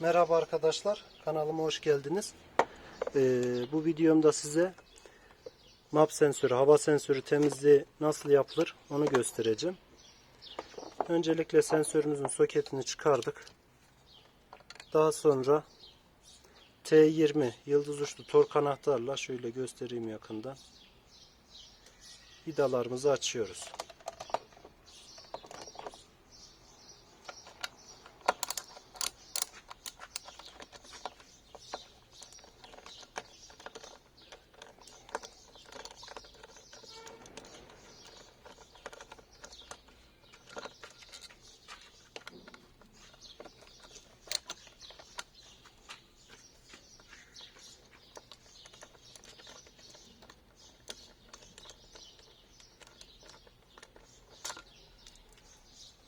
Merhaba arkadaşlar, kanalıma hoş geldiniz. Ee, bu videomda size map sensörü, hava sensörü temizliği nasıl yapılır onu göstereceğim. Öncelikle sensörümüzün soketini çıkardık. Daha sonra T20 yıldız uçlu tork anahtarla şöyle göstereyim yakından. Vidalarımızı açıyoruz.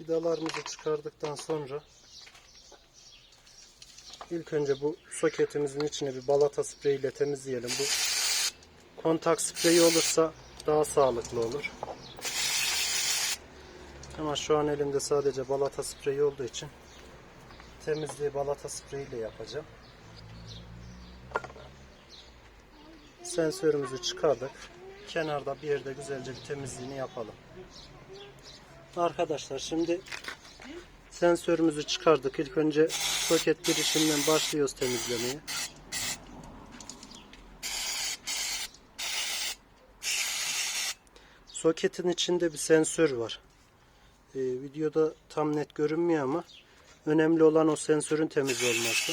Vidalarımızı çıkardıktan sonra ilk önce bu soketimizin içine bir balata spreyi ile temizleyelim. Bu kontak spreyi olursa daha sağlıklı olur. Ama şu an elimde sadece balata spreyi olduğu için temizliği balata spreyi ile yapacağım. Sensörümüzü çıkardık. Kenarda bir yerde güzelce bir temizliğini yapalım. Arkadaşlar şimdi sensörümüzü çıkardık. İlk önce soket girişinden başlıyoruz temizlemeye. Soketin içinde bir sensör var. Ee, videoda tam net görünmüyor ama önemli olan o sensörün temiz olması.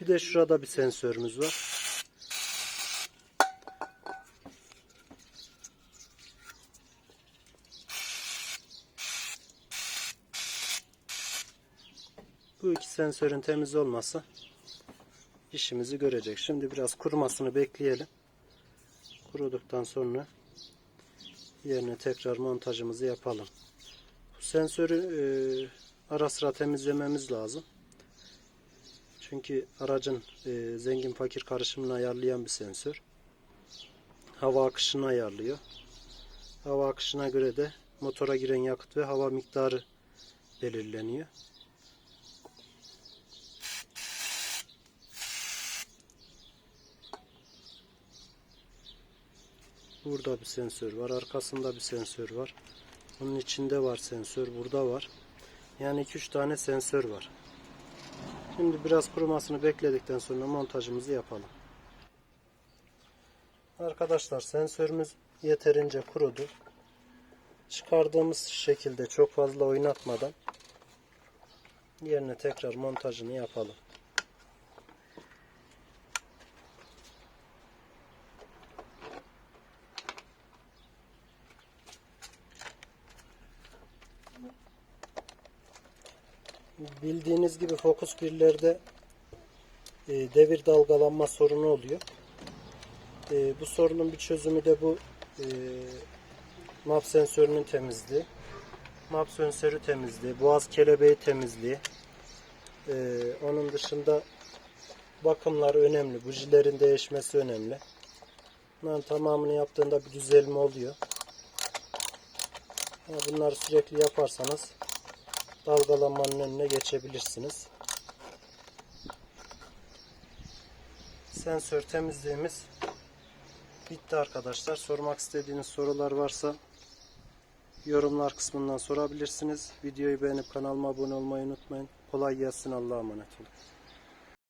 Bir de şurada bir sensörümüz var. Bu iki sensörün temiz olması işimizi görecek. Şimdi biraz kurumasını bekleyelim. Kuruduktan sonra yerine tekrar montajımızı yapalım. Bu sensörü e, ara sıra temizlememiz lazım. Çünkü aracın e, zengin fakir karışımını ayarlayan bir sensör. Hava akışını ayarlıyor. Hava akışına göre de motora giren yakıt ve hava miktarı belirleniyor. Burada bir sensör var. Arkasında bir sensör var. Bunun içinde var sensör. Burada var. Yani 2-3 tane sensör var. Şimdi biraz kurumasını bekledikten sonra montajımızı yapalım. Arkadaşlar sensörümüz yeterince kurudu. Çıkardığımız şekilde çok fazla oynatmadan yerine tekrar montajını yapalım. Bildiğiniz gibi Focus 1'lerde e, devir dalgalanma sorunu oluyor. E, bu sorunun bir çözümü de bu e, map sensörünün temizliği. Map sensörü temizliği, boğaz kelebeği temizliği. E, onun dışında bakımlar önemli. Bujilerin değişmesi önemli. Bunların tamamını yaptığında bir düzelme oluyor. Bunları sürekli yaparsanız dalgalanmanın önüne geçebilirsiniz. Sensör temizliğimiz bitti arkadaşlar. Sormak istediğiniz sorular varsa yorumlar kısmından sorabilirsiniz. Videoyu beğenip kanalıma abone olmayı unutmayın. Kolay gelsin. Allah'a emanet olun.